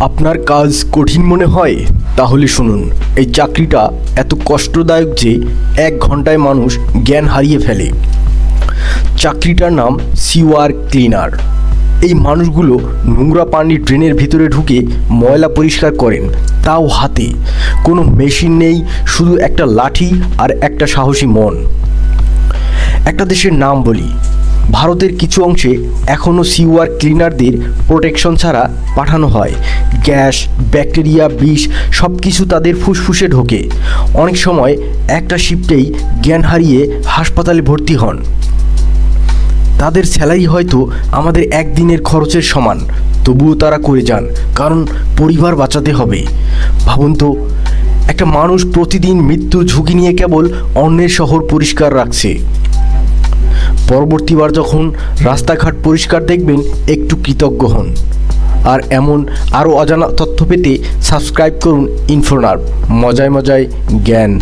আপনার কাজ কঠিন মনে হয়? তাহলে শুনুন, এই চাকরিটা এত কষ্টদায়ক যে এক ঘন্টায় মানুষ জ্ঞান হারিয়ে ফেলে। চাকরিটার নাম সিওয়ার ক্লিনার। এই মানুষগুলো নোংরা পানি ড্রেনের ভিতরে ঢুকে ময়লা পরিষ্কার করেন, তাও হাতে। কোনো মেশিন নেই, শুধু একটা লাঠি আর একটা সাহসী মন। একটা দেশের নাম বলি ভারতের কিছু অংশে এখনও সিওয়ার ক্লিনারদের প্রোটেকশন ছাড়া পাঠানো হয়। গ্যাস, ব্যাকটেরিয়া, বিষ সব কিছু তাদের ফুসফুসে ঢোকে। অনেক সময় একটা শিফটেই জ্ঞান হারিয়ে হাসপাতালে ভর্তি হন। তাদের স্যালারি হয়তো আমাদের একদিনের খরচের সমান, তবুও তারা করে যান, কারণ পরিবার বাঁচাতে হবে। ভাবুন তো, একটা মানুষ প্রতিদিন মৃত্যুর ঝুঁকি নিয়ে কেবল অন্যের শহর পরিষ্কার রাখছে। পরবর্তীবার যখন রাস্তাঘাট পরিষ্কার দেখবেন, একটু কৃতজ্ঞ হন। আর এমন আরও অজানা তথ্য পেতে সাবস্ক্রাইব করুন ইনফোনার মজায় মজায় জ্ঞান।